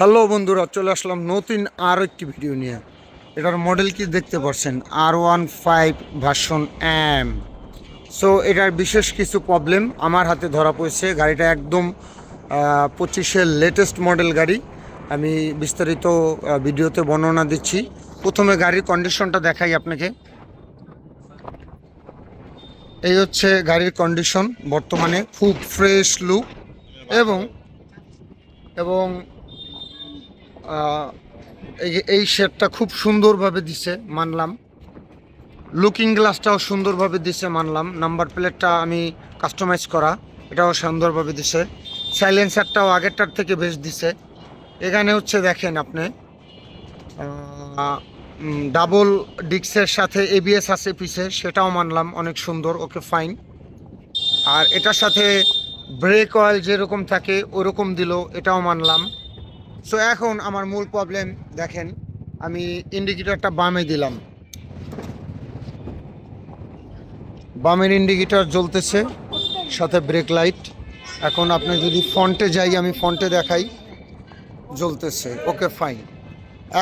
Hello বন্ধুরা, চলে আসলাম নতুন আরও একটি ভিডিও নিয়ে। এটার মডেল কি দেখতে পাচ্ছেন? আর one five version M so এটার বিশেষ কিছু প্রবলেম আমার হাতে ধরা পড়েছে। গাড়িটা একদম পঁচিশের লেটেস্ট মডেল গাড়ি। আমি বিস্তারিত ভিডিওতে বর্ণনা দিচ্ছি। প্রথমে গাড়ির কন্ডিশনটা দেখাই আপনাকে। এই হচ্ছে গাড়ির কন্ডিশন বর্তমানে খুব ফ্রেশ লুক এবং এবং এই শেডটা খুব সুন্দরভাবে দিছে, মানলাম। লুকিং গ্লাসটাও সুন্দরভাবে দিছে, মানলাম। নাম্বার প্লেটটা আমি কাস্টমাইজ করা, এটাও সুন্দরভাবে দিছে। সাইলেন্সারটাও আগেরটার থেকে বেশ দিছে। এখানে হচ্ছে দেখেন আপনি ডাবল ডিক্সের সাথে এবিএস আছে পিছে, সেটাও মানলাম, অনেক সুন্দর, ওকে ফাইন আর এটার সাথে ব্রেক অয়েল যেরকম থাকে, ওরকম দিল, এটাও মানলাম। সো এখন আমার মূল প্রবলেম দেখেন, আমি ইন্ডিকেটরটা বামে দিলাম। বামের ইন্ডিকেটর জ্বলতেছে, সাথে ব্রেক লাইট এখন আপনি যদি ফ্রন্টে যাই, আমি ফ্রন্টে দেখাই, জ্বলতেছে। ওকে ফাইন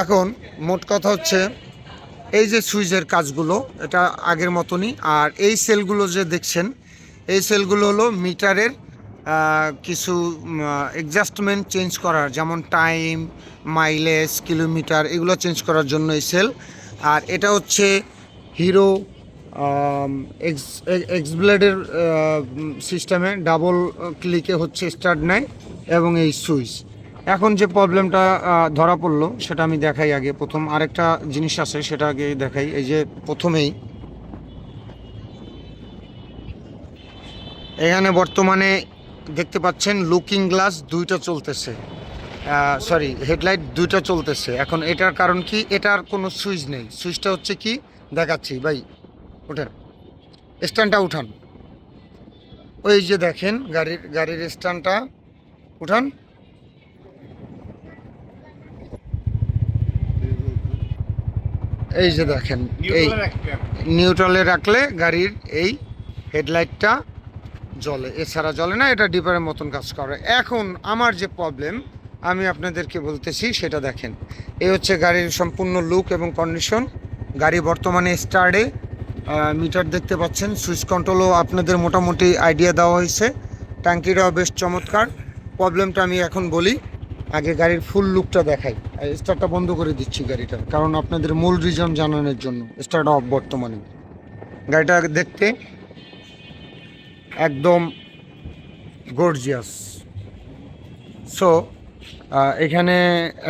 এখন মোট কথা হচ্ছে, এই যে সুইচের কাজগুলো, এটা আগের মতনই। আর এই সেলগুলো যে দেখছেন, এই সেলগুলো হলো মিটারের কিছু এডজাস্টমেন্ট চেঞ্জ করার, যেমন টাইম মাইলেজ কিলোমিটার এগুলো চেঞ্জ করার জন্য এই সেল আর এটা হচ্ছে হিরো এক্স এক্স ব্লেডের সিস্টেমে ডাবল ক্লিকে হচ্ছে স্টার্ট নেয় এবং এই সুইচ এখন যে প্রবলেমটা ধরা পড়ল, সেটা আমি দেখাই আগে। প্রথম আরেকটা জিনিস আছে, সেটা আগে দেখাই। এই যে প্রথমেই এখানে বর্তমানে দেখতে পাচ্ছেন লুকিং গ্লাস দুইটা চলতেছে। সরি হেডলাইট দুইটা চলতেছে। এখন এটার কারণ কি? এটার কোনো সুইচ নেই। সুইচটা হচ্ছে কি? দেখাচ্ছি ভাই ওঠেন। স্ট্যান্ডটা উঠান। ওই যে দেখেন গাড়ির গাড়ির স্ট্যান্ডটা। উঠান। এই যে দেখেন এই নিউট্রালে রাখলে গাড়ির এই হেডলাইটটা জ্বলে এছাড়া জলে না এটা ডিপারের মতন কাজ করে। এখন আমার যে প্রবলেম আমি আপনাদেরকে বলতেছি, সেটা দেখেন। এই হচ্ছে গাড়ির সম্পূর্ণ লুক এবং কন্ডিশন গাড়ি বর্তমানে স্টার্টে মিটার দেখতে পাচ্ছেন। সুইচ কন্ট্রোলও আপনাদের মোটামুটি আইডিয়া দেওয়া হয়েছে। ট্যাঙ্কিটাও বেশ চমৎকার। প্রবলেমটা আমি এখন বলি, আগে গাড়ির ফুল লুকটা দেখাই। স্টার্টটা বন্ধ করে দিচ্ছি গাড়িটা, কারণ আপনাদের মূল রিজন জানানোর জন্য স্টার্ট অফ বর্তমানে। গাড়িটা দেখতে একদম গর্জিয়াস সো এখানে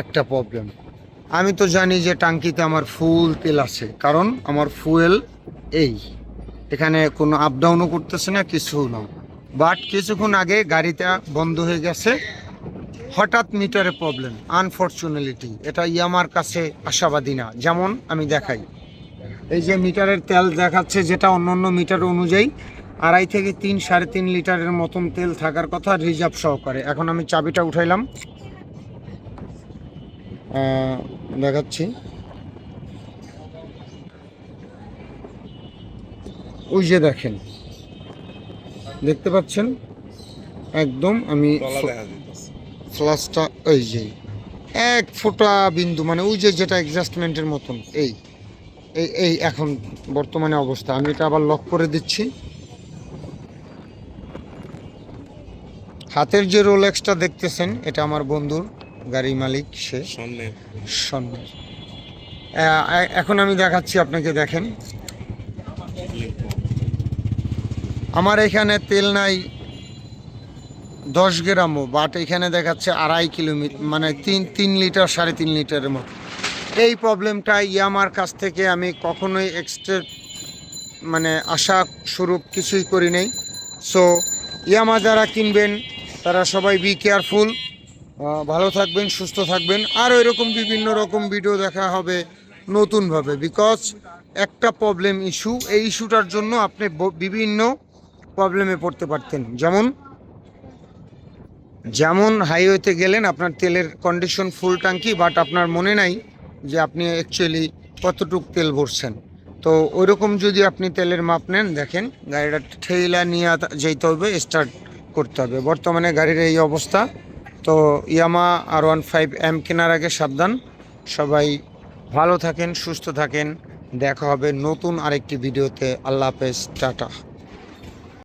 একটা প্রবলেম আমি তো জানি যে টাঙ্কিতে আমার ফুল তেল আছে, কারণ আমার ফুয়েল এই। এখানে কোনো আপ ডাউনও করতেছে না কিছু না। বাট কিছুক্ষণ আগে গাড়িটা বন্ধ হয়ে গেছে। হঠাৎ মিটারে প্রবলেম আনফর্চুনেলিটি এটা ইয়ামার কাছে আশাবাদী না, যেমন আমি দেখাই। এই যে মিটারের তেল দেখাচ্ছে যেটা অন্যান্য মিটার অনুযায়ী আড়াই থেকে তিন সাড়ে তিন লিটারের মতন তেল থাকার কথা রিজার্ভ সহকারে। এখন আমি চাবিটা উঠাইলাম। দেখাচ্ছি। ওই যে দেখেন। দেখতে পাচ্ছেন? একদম আমি ফ্লাসটা ওই যে এক ফোঁটা বিন্দু মানে ওই যে যেটা অ্যাডজাস্টমেন্টের মতন এই এই এই এখন বর্তমানে অবস্থা। আমি এটা আবার লক করে দিচ্ছি। হাতের যে রোলেক্সটা দেখতেছেন এটা আমার বন্ধুর গাড়ি মালিক সে। সামনে এখন আমি দেখাচ্ছি আপনাকে দেখেন। আমার এখানে তেল নাই দশ গ্রামও বাট এখানে দেখাচ্ছে আড়াই কিলোমিটার মানে তিন তিন লিটার সাড়ে তিন লিটারের মতো। এই প্রবলেমটা ইয়ামার কাছ থেকে আমি কখনোই এক্সট্রা মানে আশা স্বরূপ কিছুই করি নাই। সো ইয়ামা যারা কিনবেন তারা সবাই বি কেয়ারফুল ভালো থাকবেন, সুস্থ থাকবেন। আর এরকম বিভিন্ন রকম ভিডিও দেখা হবে নতুনভাবে। বিকজ একটা প্রবলেম ইস্যু এই ইস্যুটার জন্য আপনি বিভিন্ন প্রবলেমে পড়তে পারতেন। যেমন যেমন হাইওয়েতে গেলেন, আপনার তেলের কন্ডিশন ফুল ট্যাঙ্কি বাট আপনার মনে নাই যে আপনি অ্যাকচুয়ালি কতটুক তেল ভরছেন। তো ওইরকম যদি আপনি তেলের মাপ নেন, দেখেন, গাড়িটা ঠেলা নিয়ে যেতে হবে স্টার্ট করতে হবে। বর্তমানে গাড়ির এই অবস্থা। তো Yamaha R one five M কেনার আগে সাবধান। সবাই ভালো থাকেন, সুস্থ থাকেন। দেখা হবে নতুন আরেকটি ভিডিওতে। আল্লাহ হাফেজ, টাটা।